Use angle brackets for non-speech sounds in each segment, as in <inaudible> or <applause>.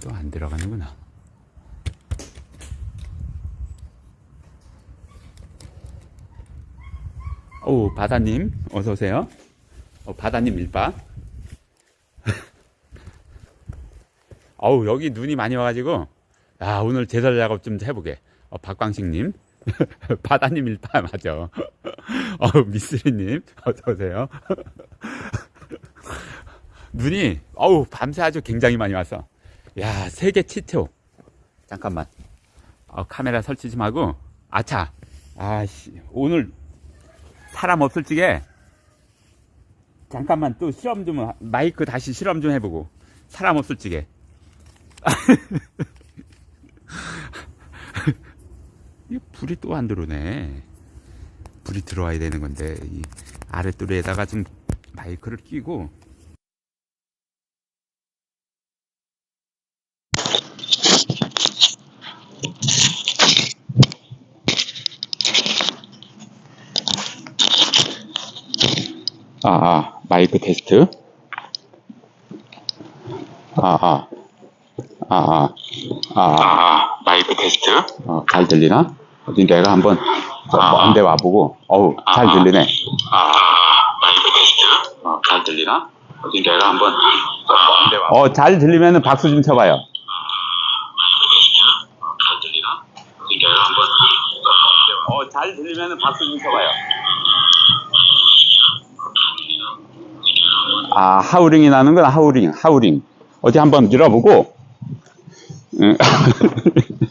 또 안 들어가는구나. 오, 바다님, 어서오세요. 어, 바다님 밀바. 어우, <laughs> 여기 눈이 많이 와가지고, 야, 오늘 제설 작업 좀 해보게. 어, 박광식님. <laughs> 바다님 밀바, 맞아. <laughs> 어, 미스리님, 어서 오세요. 눈이, 어우, 밤새 아주 굉장히 많이 왔어. 야, 세계 치토. 잠깐만. 어, 카메라 설치 좀 하고, 아차. 아씨, 오늘 사람 없을 적에 잠깐만 또 실험 좀 하- 마이크 다시 실험 좀 해보고 사람 없을 적에 <laughs> 이 불이 또 안 들어오네 불이 들어와야 되는 건데 이 아랫돌에다가 좀 마이크를 끼고 아, 아, 마이크 테스트. 아, 아, 아, 아, 아, 아, 마이크 테스트. 어, 잘 들리나? 어디 내가 한번 먼데 와보고, 어우, 잘 들리네. 아, 마이크 테스트. 어, 잘 들리나? 어디 내가 한번 먼데 와. 어, 잘 들리면 박수 좀 쳐봐요. 잘 들리나? 어디 내가 한번 어, 잘 들리면 박수 좀 쳐봐요. 아, 하우링이 나는구나, 하우링, 하우링. 어디 한번 들어보고. <laughs>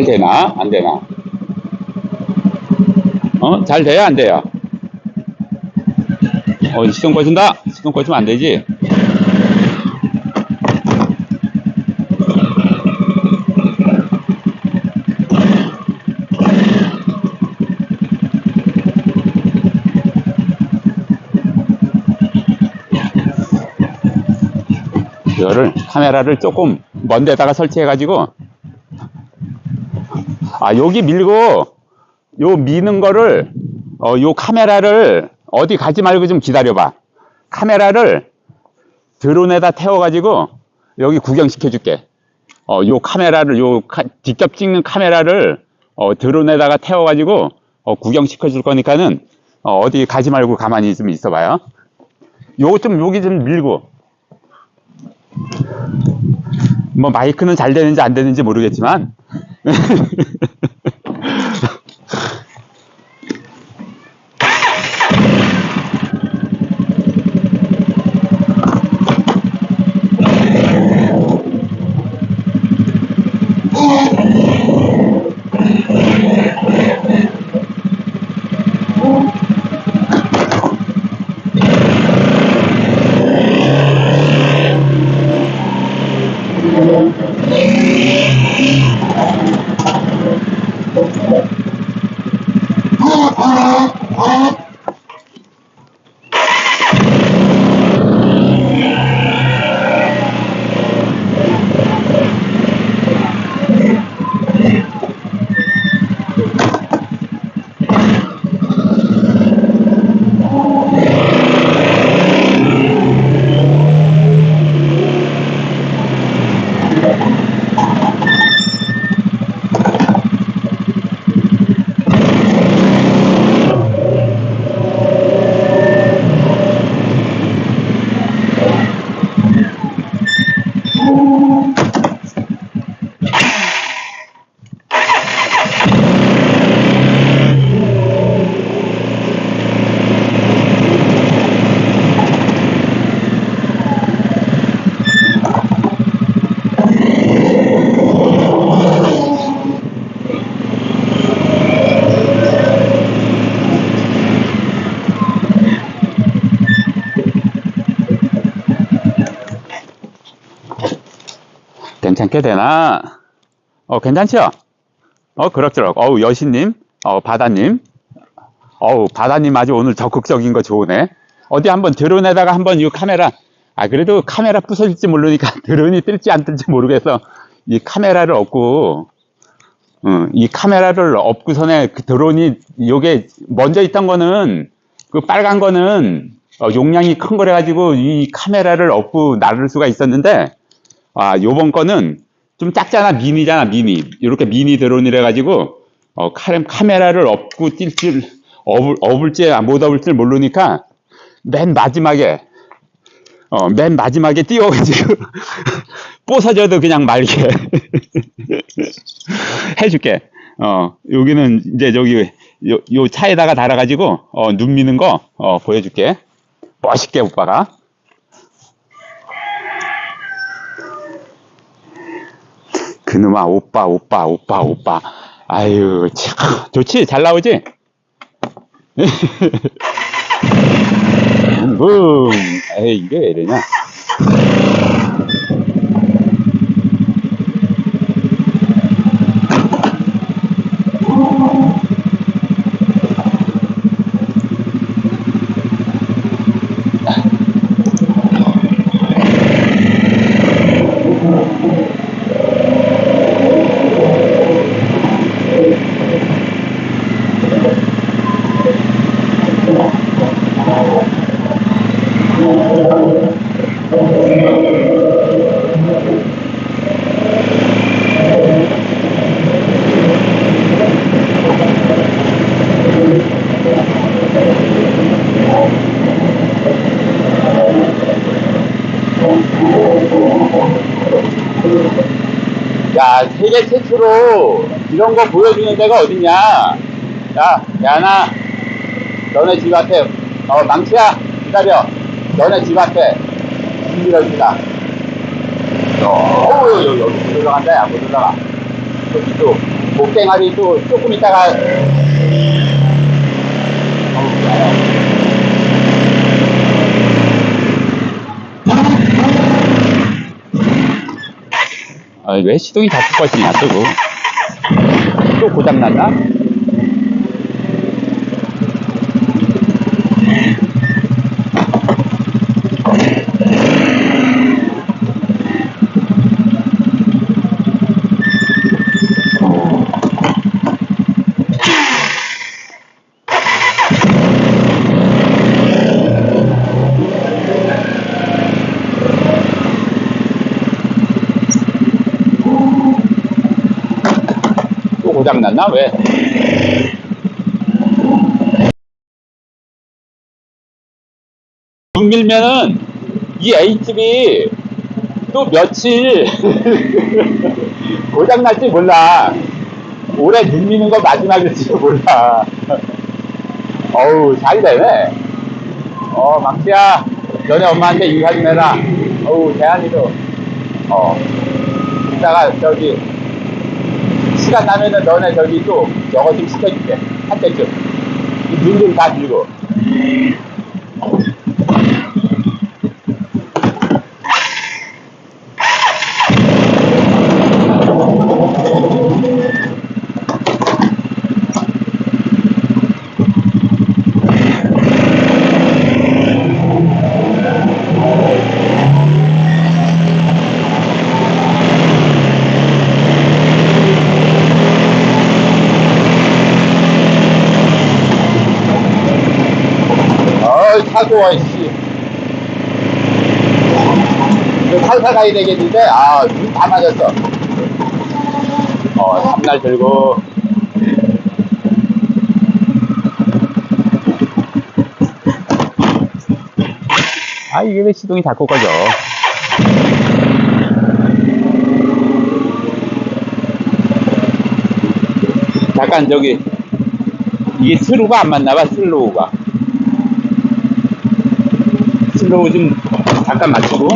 잘 되나? 안 되나? 어? 잘 돼야 안 돼요? 어, 시동 꺼진다? 시동 꺼지면 안 되지? 이거를 카메라를 조금 먼 데다가 설치해 가지고 아 여기 밀고 요 미는 거를 어, 요 카메라를 어디 가지 말고 좀 기다려봐. 카메라를 드론에다 태워가지고 여기 구경시켜 줄게. 어, 요 카메라를 요 카- 직접 찍는 카메라를 어, 드론에다가 태워가지고 어, 구경시켜 줄 거니까는 어, 디 가지 말고 가만히 좀 있어봐요. 요거 좀 여기 좀 밀고. 뭐 마이크는 잘 되는지 안 되는지 모르겠지만 <laughs> Ah! 괜찮게 되나? 어, 괜찮죠? 어, 그럭저럭. 어우, 여신님, 어, 바다님. 어우, 바다님 아주 오늘 적극적인 거 좋으네. 어디 한번 드론에다가 한번 이 카메라, 아, 그래도 카메라 부서질지 모르니까 <laughs> 드론이 뜰지 안 뜰지 모르겠어. 이 카메라를 얻고, 응, 이 카메라를 업고선에 그 드론이, 요게 먼저 있던 거는, 그 빨간 거는, 어, 용량이 큰 거래 가지고 이 카메라를 업고 나를 수가 있었는데, 아, 요번 거는 좀 작잖아. 미니잖아, 미니. 이렇게 미니 드론이래 가지고, 어, 카, 카메라를 업고 뛸 줄, 업을, 업을지 못 업을지 모르니까, 맨 마지막에, 어, 맨 마지막에 띄워가지고, 부서져도 <laughs> 그냥 말게. <laughs> 해줄게. 어, 여기는 이제 저기, 요, 요 차에다가 달아가지고, 어, 눈 미는 거, 어, 보여줄게. 멋있게, 오빠가. 그놈아, 오빠, 오빠, 오빠, 오빠. 아유, 참, 좋지? 잘 나오지? 붐. <laughs> 에이, 이게 왜 이러냐? 야, 세계 최초로 이런 거 보여주는 데가 어딨냐? 야, 야나, 너네 집 앞에, 어, 망치야, 기다려. 너네 집 앞에, 밀어준다. 어, 여기, 여기 못 올라간다, 야, 못 올라가. 여기 또, 목땡아리 또 조금 있다가, 어우, 아, 왜 시동이 자꾸 꺼지냐, 뜨고. 또 고장났나? 또 고장났나? 왜? 눈 밀면은 이 H집이 또 며칠 <laughs> 고장날지 몰라. 올해 눈 미는 거 마지막일지도 몰라. 어우, 잘 되네. 어, 망치야. 너네 엄마한테 인사 좀 해라. 어우, 대한이도. 어. 이따가 저기, 시간 나면은 너네 저기 또 저거 좀 시켜줄게. 한때쯤. 눈 좀 다 들고. 어이, 차고 와, 씨. 살살 가야 되겠는데, 아, 눈다 맞았어. 어, 삼날 들고. 아, 이게 왜 시동이 자꾸 꺼져? 잠깐, 저기, 이게 스루가 안 맞나봐, 슬로우가. 뭐 진동을 좀 잠깐 맞추고.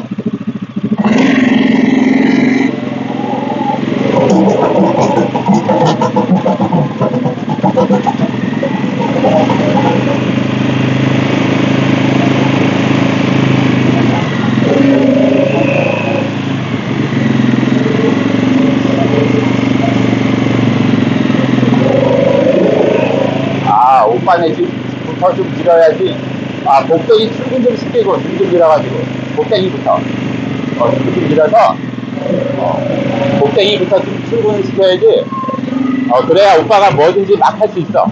아 오빠네 집부터 좀 길어야지. 아, 복댕이 출근 좀 시키고, 등좀 밀어가지고. 복댕이부터. 어, 좀 밀어서, 어, 복댕이부터 좀 출근을 시켜야지. 어, 그래야 오빠가 뭐든지 막 할 수 있어.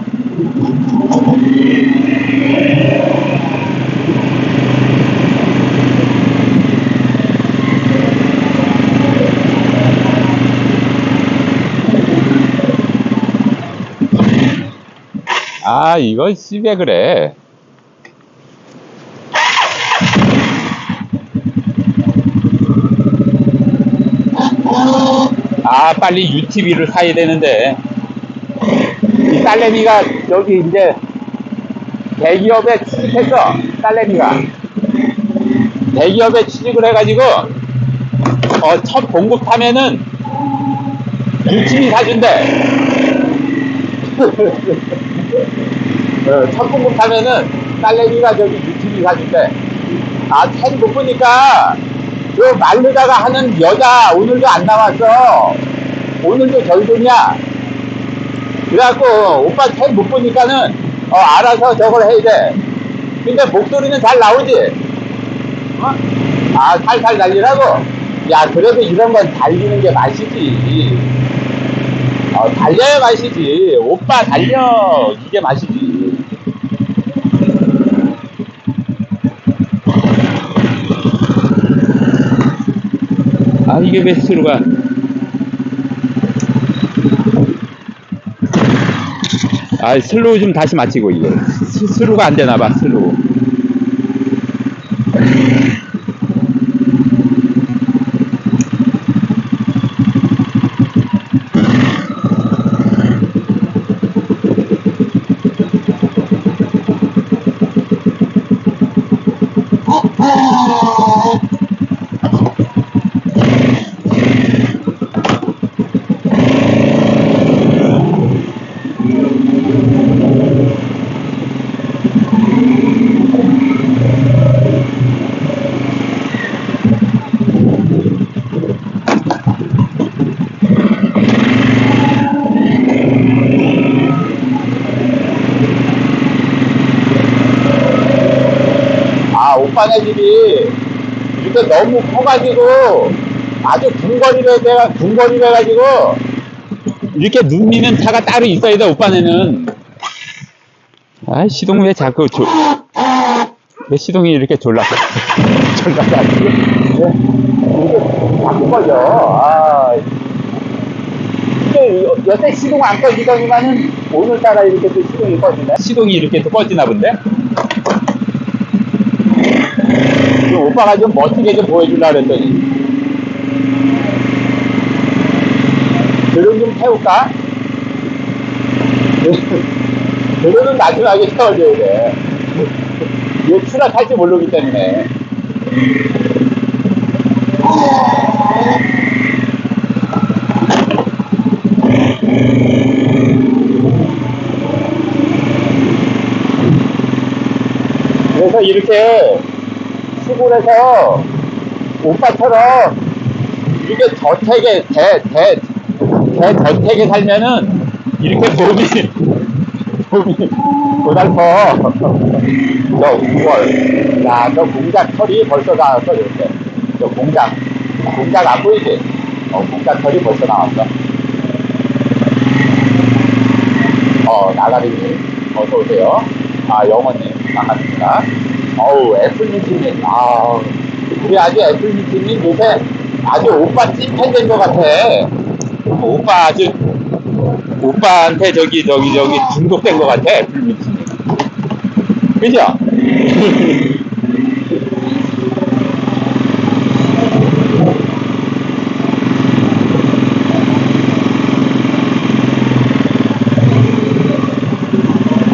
아, 이거 씨왜 그래. 아, 빨리 UTV를 사야 되는데. 이 딸내미가 여기 이제 대기업에 취직했어. 딸내미가. 대기업에 취직을 해가지고, 어, 첫 봉급 타면은 UTV 사준대. <laughs> 어, 첫 공급 하면은 딸내미가 저기 유튜브 사준대. 아, 책 못 보니까 그 말르다가 하는 여자 오늘도 안 나왔어. 오늘도 결혼이야. 그래갖고 오빠 책 못 보니까는 어, 알아서 저걸 해야 돼. 근데 목소리는 잘 나오지? 어? 아, 살살 달리라고? 야, 그래도 이런 건 달리는 게 맛이지. 어, 달려야 맛이지. 오빠 달려. 이게 맛이지. 아, 이게 왜 스루가. 아, 슬로우 좀 다시 맞히고, 이거. <laughs> 스- 스루가 안 되나 봐, 슬로우. 아, 오빠네 집이 이렇게 너무 커가지고 아주 궁궐이래, 내가 궁궐이래 가지고 이렇게 눈 미는 차가 따로 있어야 돼, 오빠네는. 아, 시동 왜 자꾸 조, 왜 시동이 이렇게 졸라, <laughs> 졸라 가지고. 이게 자꾸 꺼져. 아, 이게 여- 여태 시동 안 꺼지더니만은 오늘따라 이렇게 또 시동이 꺼지네. 시동이 이렇게 또 꺼지나 본데? 지금 오빠가 좀 멋지게 좀 보여주려고 그랬더니. 드론 좀 태울까? <laughs> 드론은 마지막에 태워줘야 돼. 얘 추락할지 모르기 때문에. 그래서 이렇게 시골에서 오빠처럼 이렇게 저택에 대, 대, 대 저택에 살면은 이렇게 몸이 몸이 고달퍼 저 9월 야저 공작 털이 벌써 나왔어 이렇게. 저 공작 공작 안 보이지? 어 공작 털이 벌써 나왔어. 어 나가리님 어서 오세요. 아 영원님 반갑습니다 어우 애플민트님 아 우리 아주 애플민트님 요새 아주 오빠 찐팬 된 것 같아 오빠 아주, 오빠한테 저기, 저기, 저기 중독된 것 같아, 애플민트님. 그죠? <laughs>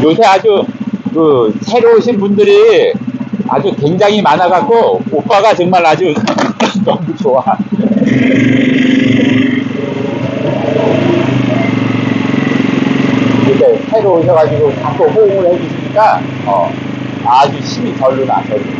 요새 아주 그 새로 오신 분들이 아주 굉장히 많아갖고 오빠가 정말 아주 <laughs> 너무 좋아. 이렇게 새로 오셔가지고 자꾸 호응을 해주시니까 어, 아주 힘이 절로 나 절로.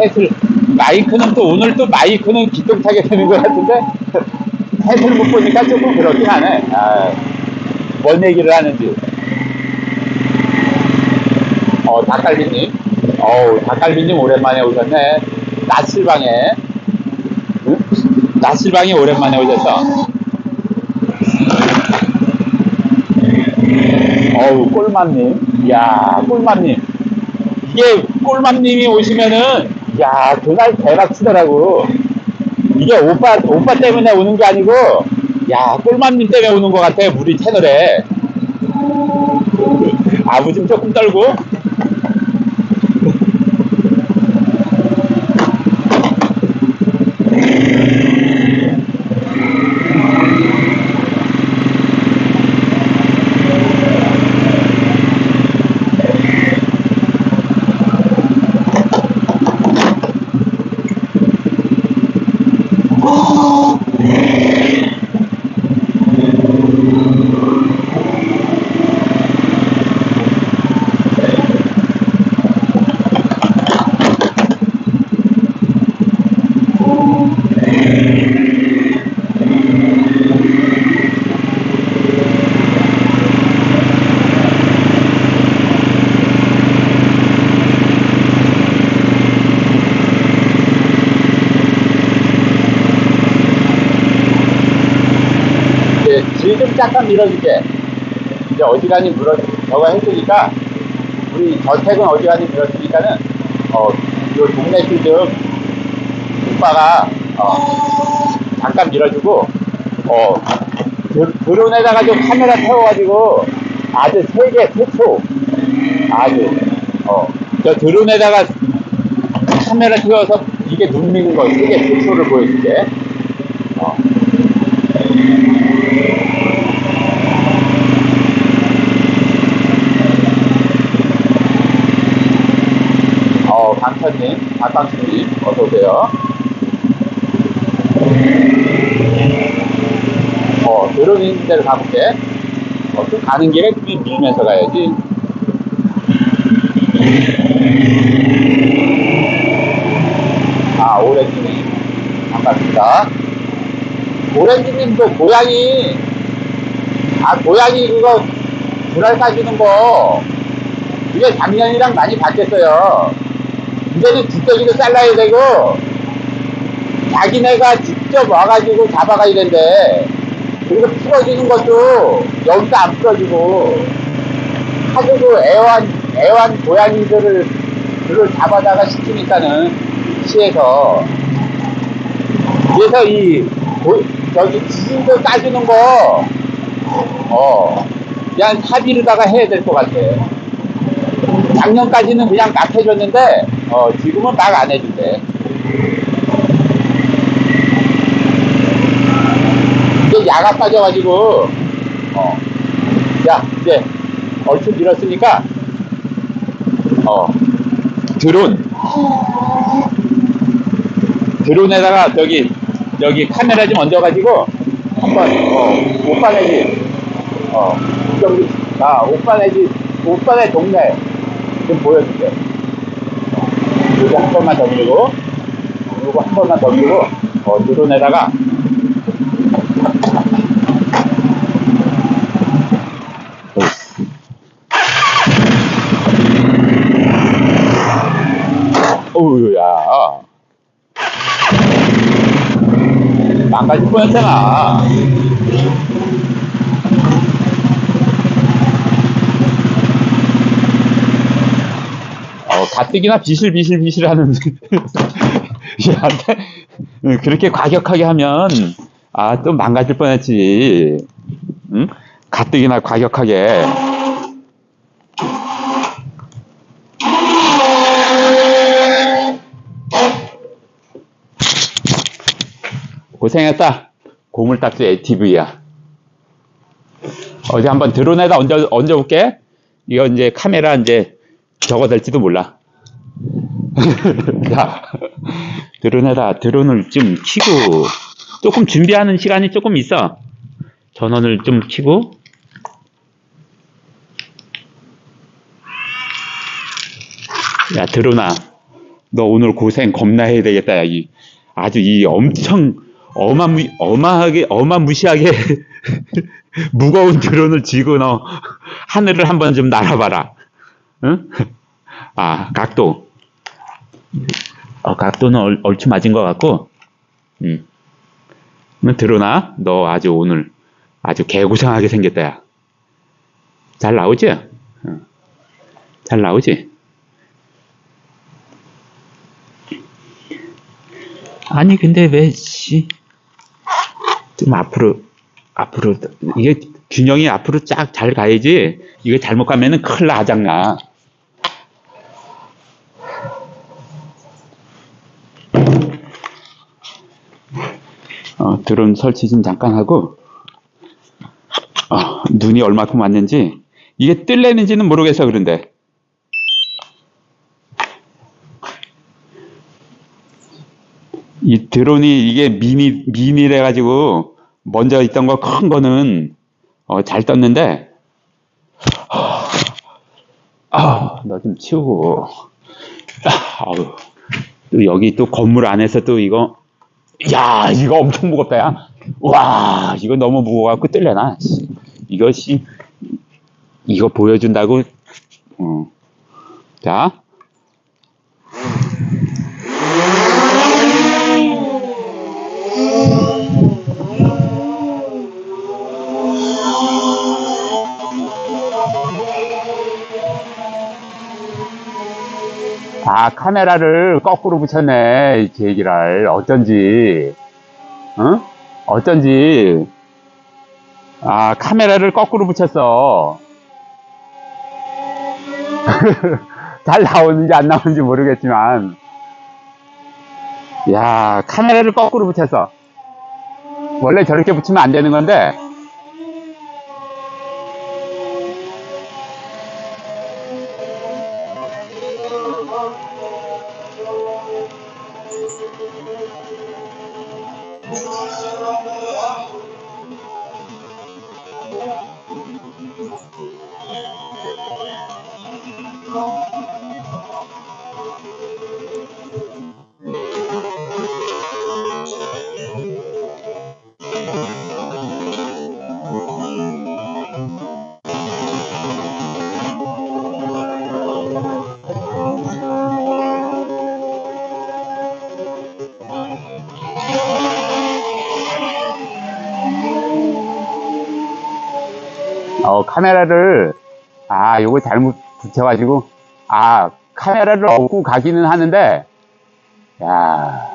왜 탓을 마이크는 또 오늘 또 마이크는 기똥차게 되는 것 같은데 탓을 못 보니까 조금 그렇긴 하네. 아, 뭔 얘기를 하는지. 어 닭갈비님, 어우 닭갈비님 오랜만에 오셨네. 낮실방에, 응? 낮실방에 오랜만에 오셨어. 어우 꿀맘님, 이야 꿀맘님. 이게 꿀맘님이 오시면은 야 그날 대박 치더라고. 이게 오빠 오빠 때문에 오는 게 아니고 야 꿀맘님 때문에 오는 것 같아 우리 채널에. 아버지 조금 떨고 이제 질좀 잠깐 밀어줄게. 이제 어지간히 물어, 저거 했으니까, 우리 저택은 어지간히 밀었으니까는, 어, 요 동네 필좀 오빠가, 어, 잠깐 밀어주고, 어, 드, 드론에다가 좀 카메라 태워가지고, 아주 세계 최초, 아주, 어, 저 드론에다가 카메라 태워서 이게 눈 미는 거, 세계 최초를 보여줄게. 어. 어, 박강수님, 어서오세요. 어, 드론 있는 데로 가볼게. 어, 또 가는 길에 좀 밀면서 가야지. 아, 오렌지님, 반갑습니다. 오렌지님도 고양이, 아, 고양이 그거, 불알 까지는 거, 그게 작년이랑 많이 바뀌었어요. 이제는 뒷대기도 잘라야 되고, 자기네가 직접 와가지고 잡아가야 된대. 그리고 풀어주는 것도 여기서 안 풀어주고, 하도 애완, 애완 고양이들을, 그걸 잡아다가 시키니까는, 시에서. 그래서 이, 고- 저기 지진도 따주는 거, 어, 그냥 합의로다가 해야 될 것 같아. 작년까지는 그냥 막 해줬는데, 어, 지금은 막 안 해준대. 이제 야가 빠져가지고, 어, 야, 이제 얼추 밀었으니까, 어, 드론. 드론에다가 저기, 여기 카메라 좀 얹어가지고, 한번, 어, 오빠네 집, 어, 저기, 아, 오빠네 집, 오빠네 동네 좀 보여줄게. 어, 요거 한 번만 더 밀고, 요거 한 번만 더 밀고, 어, 드론에다가, 어우, 야. 망가질 뻔했잖아. 어, 가뜩이나 비실비실비실 하는 <laughs> 그렇게 과격하게 하면 아, 또 망가질 뻔했지. 응? 가뜩이나 과격하게. 고생했다. 고물딱지 ATV야. 어제 한번 드론에다 얹어, 얹어볼게. 이거 이제 카메라 이제 저거 될지도 몰라. <laughs> 자, 드론에다 드론을 좀 키고, 조금 준비하는 시간이 조금 있어. 전원을 좀 키고, 야, 드론아. 너 오늘 고생 겁나 해야 되겠다. 야. 이, 아주 이 엄청 어마무, 어마하게, 어마무시하게 <laughs> 무거운 드론을 쥐고 너 하늘을 한번 좀 날아봐라. 응? 아, 각도. 어, 각도는 얼, 얼추 맞은 것 같고, 음. 드론아, 너 아주 오늘 아주 개구장하게 생겼다, 야. 잘 나오지? 응. 잘 나오지? 아니, 근데 왜, 씨. 좀 앞으로, 앞으로, 이게 균형이 앞으로 쫙 잘 가야지. 이게 잘못 가면은 큰일 나, 아장나. 어, 드론 설치 좀 잠깐 하고, 어, 눈이 얼마큼 왔는지, 이게 뜰래는지는 모르겠어, 그런데. 이 드론이 이게 미니, 미니래 가지고, 먼저 있던 거 큰 거는, 어, 잘 떴는데, 아, 너좀 치우고, 아. 또 여기 또 건물 안에서 또 이거, 야, 이거 엄청 무겁다, 야. 와, 이거 너무 무거워갖고 뜰려나. 씨, 이거 보여준다고, 어. 자. 카메라를 거꾸로 붙였네. 이 계기를. 어쩐지. 응? 어쩐지. 아, 카메라를 거꾸로 붙였어. <laughs> 잘 나오는지 안 나오는지 모르겠지만. 야, 카메라를 거꾸로 붙였어. 원래 저렇게 붙이면 안 되는 건데. 어, 카메라를, 아, 요거 잘못 붙여가지고, 아, 카메라를 얻고 가기는 하는데, 야.